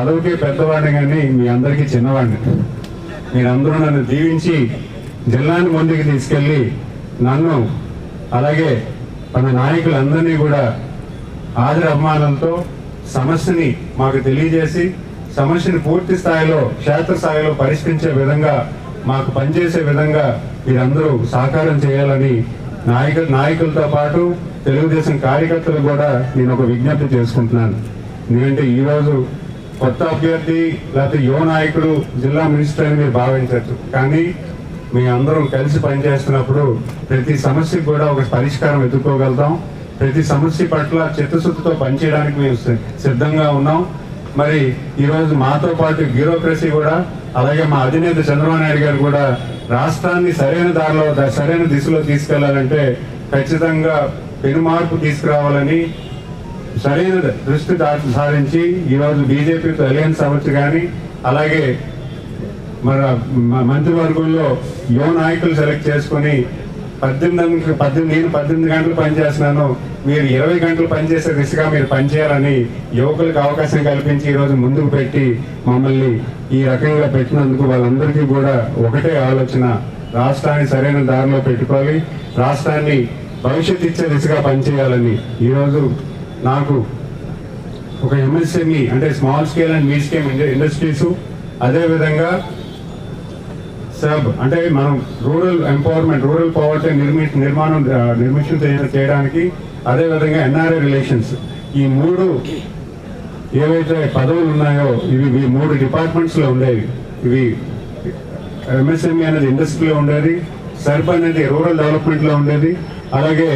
పదవికి పెద్దవాడిని కానీ మీ అందరికీ చిన్నవాడిని. మీరందరూ నన్ను దీవించి జిల్లాని ముందుకు తీసుకెళ్ళి నన్ను అలాగే మన నాయకులందరినీ కూడా ఆదర అభిమానంతో సమస్యని మాకు తెలియజేసి సమస్యని పూర్తి స్థాయిలో క్షేత్రస్థాయిలో పరిష్కరించే విధంగా మాకు పనిచేసే విధంగా మీరందరూ సహకారం చేయాలని నాయకులు నాయకులతో పాటు తెలుగుదేశం కార్యకర్తలు కూడా నేను ఒక విజ్ఞప్తి చేసుకుంటున్నాను. ఎందుకంటే ఈరోజు కొత్త అభ్యర్థి లేకపోతే యువ నాయకుడు జిల్లా మినిస్టర్ అని మీరు భావించవచ్చు. కానీ మీ అందరం కలిసి పనిచేస్తున్నప్పుడు ప్రతి సమస్యకు కూడా ఒక పరిష్కారం ఎదుర్కోగలుగుతాం. ప్రతి సమస్య పట్ల చిత్తశుద్ధితో పనిచేయడానికి మేము సిద్ధంగా ఉన్నాం. మరి ఈరోజు మాతో పాటు బ్యూరోక్రసీ కూడా అలాగే మా అధినేత చంద్రబాబు నాయుడు గారు కూడా రాష్ట్రాన్ని సరైన దారిలో సరైన దిశలో తీసుకెళ్ళాలంటే ఖచ్చితంగా పెను మార్పు తీసుకురావాలని సరైన దృష్టి సారించి ఈరోజు బీజేపీతో అలయన్స్ అవ్వచ్చు కానీ అలాగే మన మంత్రివర్గంలో యువ నాయకులు సెలెక్ట్ చేసుకొని పద్దెనిమిది పద్దెనిమిది నేను పద్దెనిమిది గంటలు పనిచేస్తున్నాను మీరు ఇరవై గంటలు పనిచేసే దిశగా మీరు పనిచేయాలని యువకులకు అవకాశం కల్పించి ఈరోజు ముందుకు పెట్టి మమ్మల్ని ఈ రకంగా పెట్టినందుకు వాళ్ళందరికీ కూడా ఒకటే ఆలోచన రాష్ట్రాన్ని సరైన దారిలో పెట్టుకోవాలి రాష్ట్రాన్ని భవిష్యత్తు ఇచ్చే దిశగా పనిచేయాలని ఈరోజు నాకు ఒక ఎంఎస్ఎంఈ అంటే small scale and mid scale industries అదేవిధంగా సబ్ అంటే మనం రూరల్ ఎంపవర్మెంట్ రూరల్ పవర్టీ నిర్మి నిర్మాణం నిర్మిషన్ చేయడానికి అదేవిధంగా ఎన్ఆర్ఐ రిలేషన్స్ ఈ మూడు ఏవైతే పదవులు ఉన్నాయో ఇవి ఈ మూడు డిపార్ట్మెంట్స్లో ఉండేవి. ఇవి ఎంఎస్ఎంఈ అనేది ఇండస్ట్రీలో ఉండేది సర్బ్ అనేది రూరల్ డెవలప్మెంట్లో ఉండేది. అలాగే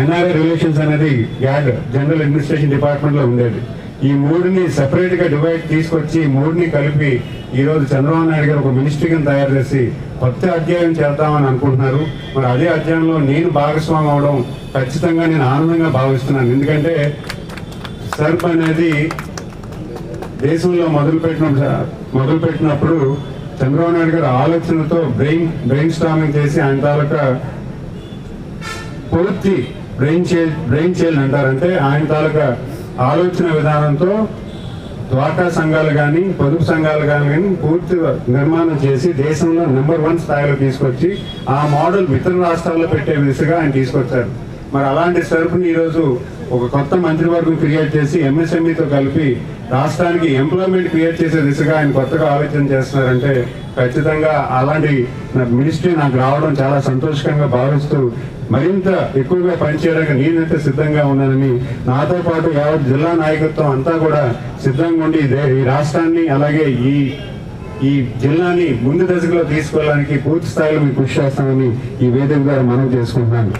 ఎన్ఆర్ఐ రిలేషన్స్ అనేది గ్యాడ్ జనరల్ అడ్మినిస్ట్రేషన్ డిపార్ట్మెంట్లో ఉండేది. ఈ మూడుని సెపరేట్గా డివైడ్ తీసుకొచ్చి మూడుని కలిపి ఈ రోజు చంద్రబాబు నాయుడు గారు ఒక మినిస్ట్రీ కింద తయారు చేసి కొత్త అధ్యాయం చేద్దామని అనుకుంటున్నారు. మరి అదే అధ్యాయంలో నేను భాగస్వామి అవడం ఖచ్చితంగా నేను ఆనందంగా భావిస్తున్నాను. ఎందుకంటే సర్ప్ అనేది దేశంలో మొదలుపెట్టిన మొదలుపెట్టినప్పుడు చంద్రబాబు నాయుడు గారు ఆలోచనతో బ్రెయిన్ బ్రెయిన్ స్టామింగ్ చేసి ఆయన తాలూకా పూర్తి బ్రెయిన్ చే బ్రెయిన్ చైల్డ్ అంటారంటే ఆయన తాలూకా ఆలోచన విధానంతో ద్వారకా సంఘాలు కానీ పొదుపు సంఘాలు కానీ కానీ పూర్తి నిర్మాణం చేసి దేశంలో నెంబర్ వన్ స్థాయిలో తీసుకొచ్చి ఆ మోడల్ ఇతర రాష్ట్రాల్లో పెట్టే దిశగా ఆయన తీసుకొచ్చారు. మరి అలాంటి సరుకుని ఈరోజు ఒక కొత్త మంత్రివర్గం క్రియేట్ చేసి ఎంఎస్ఎంఈతో కలిపి రాష్ట్రానికి ఎంప్లాయ్మెంట్ క్రియేట్ చేసే దిశగా ఆయన కొత్తగా ఆలోచన చేస్తున్నారంటే ఖచ్చితంగా అలాంటి మినిస్ట్రీ నాకు రావడం చాలా సంతోషకరంగా భావిస్తూ మరింత ఎక్కువగా పనిచేయడానికి నేనైతే సిద్ధంగా ఉన్నానని నాతో పాటు యావత్ జిల్లా నాయకత్వం అంతా కూడా సిద్ధంగా ఉండి ఈ రాష్ట్రాన్ని అలాగే ఈ ఈ జిల్లాని ముందు దశలో తీసుకెళ్ళడానికి పూర్తి స్థాయిలో మీకు కృషి చేస్తానని ఈ వేదిక ద్వారా మనవి చేసుకుంటున్నాను.